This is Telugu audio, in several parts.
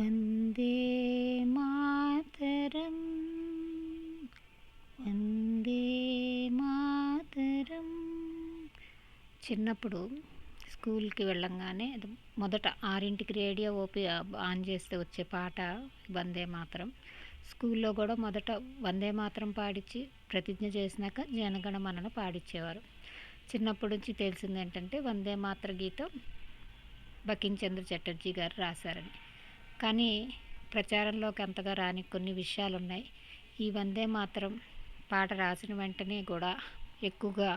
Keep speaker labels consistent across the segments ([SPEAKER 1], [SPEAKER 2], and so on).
[SPEAKER 1] వందే మాతరం వందే మాతరం చిన్నప్పుడు స్కూల్కి వెళ్ళంగానే మొదట ఆరింటికి రేడియో ఓపి ఆన్ చేస్తే వచ్చే పాట వందే మాత్రం. స్కూల్లో కూడా మొదట వందే మాత్రం పాడించి ప్రతిజ్ఞ చేసినాక జనగణమనను పాడించేవారు చిన్నప్పటి నుంచి తెలిసింది ఏంటంటే వందే మాత్ర గీతం బకించంద్ర చటర్జీ గారు రాశారని. కానీ ప్రచారంలోకి అంతగా రాని కొన్ని విషయాలు ఉన్నాయి ఈ వందే మాత్రం పాట రాసిన వెంటనే కూడా ఎక్కువగా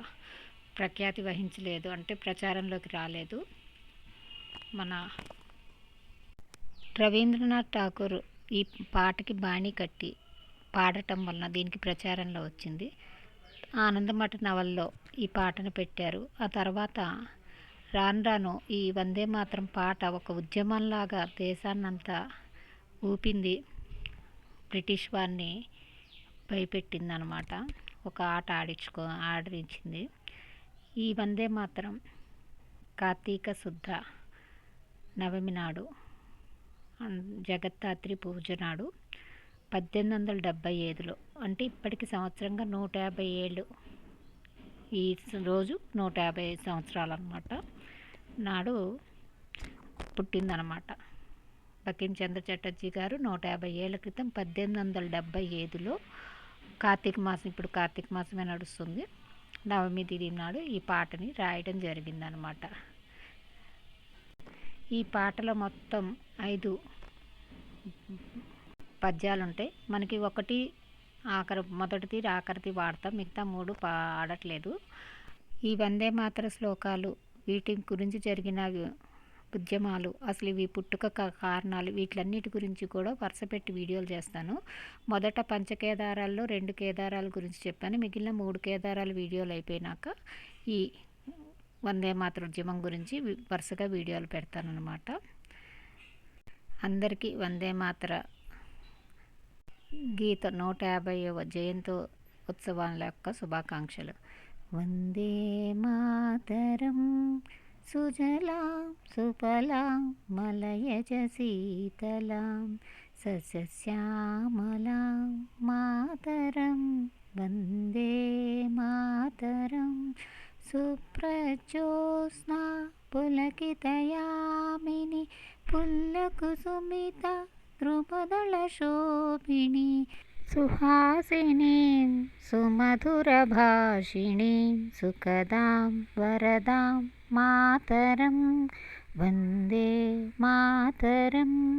[SPEAKER 1] ప్రఖ్యాతి వహించలేదు. అంటే ప్రచారంలోకి రాలేదు. మన రవీంద్రనాథ్ ఠాకూర్ ఈ పాటకి బాణీ కట్టి పాడటం వలన దీనికి ప్రచారంలో వచ్చింది. ఆనందమఠ నవల్లో ఈ పాటను పెట్టారు. ఆ తర్వాత రాను రాను ఈ వందే మాత్రం పాట ఒక ఉద్యమంలాగా దేశాన్నంతా ఊపింది. బ్రిటిష్ వారిని భయపెట్టింది అనమాట ఒక ఆట ఆడించుకో ఆడించింది. ఈ వందే మాత్రం కార్తీక శుద్ధ నవమి నాడు జగత్తాత్రి పూజ నాడు పద్దెనిమిది వందల డెబ్భై ఐదులో. అంటే ఇప్పటికి సంవత్సరంగా నూట యాభై ఏళ్ళు ఈ రోజు నూట యాభై సంవత్సరాలు అనమాట నాడు పుట్టిందనమాట బకిం చంద్ర చటర్జీ గారు నూట యాభై ఏళ్ళ క్రితం పద్దెనిమిది వందల డెబ్భై ఐదులో కార్తీక మాసం ఇప్పుడు కార్తీక మాసమే నడుస్తుంది. నవమి తిథి నాడు ఈ పాటని రాయడం జరిగిందనమాట ఈ పాటలో మొత్తం ఐదు పద్యాలు ఉంటాయి మనకి ఒకటి ఆఖరి మొదటిది ఆఖరిది వాడతాం. మిగతా మూడు పాడట్లేదు. ఈ వందే మాతర శ్లోకాలు వీటి గురించి జరిగిన ఉద్యమాలు అసలు ఇవి పుట్టుక కారణాలు వీటిలన్నిటి గురించి కూడా వరుస పెట్టి వీడియోలు చేస్తాను. మొదట పంచకేదారాల్లో రెండు కేదారాల గురించి చెప్పాను. మిగిలిన మూడు కేదారాల వీడియోలు అయిపోయినాక ఈ వందే మాతృ ఉద్యమం గురించి వరుసగా వీడియోలు పెడతాను అన్నమాట అందరికీ వందే మాతర గీత నూట యాభైవ జయంతి ఉత్సవాల యొక్క శుభాకాంక్షలు. వందే మాతరం. సుజలాం సుఫలాం మలయజ శీతలాం సస్యశ్యామలాం మాతరం. వందే మాతరం. సుప్రజోత్స్నా పులకితయామిని పుల్లకుసుమిత नृपदलशोभिनी सुहासिनीं सुमधुरभाषिणीं सुखदां वरदां मातरं वन्दे मातरम्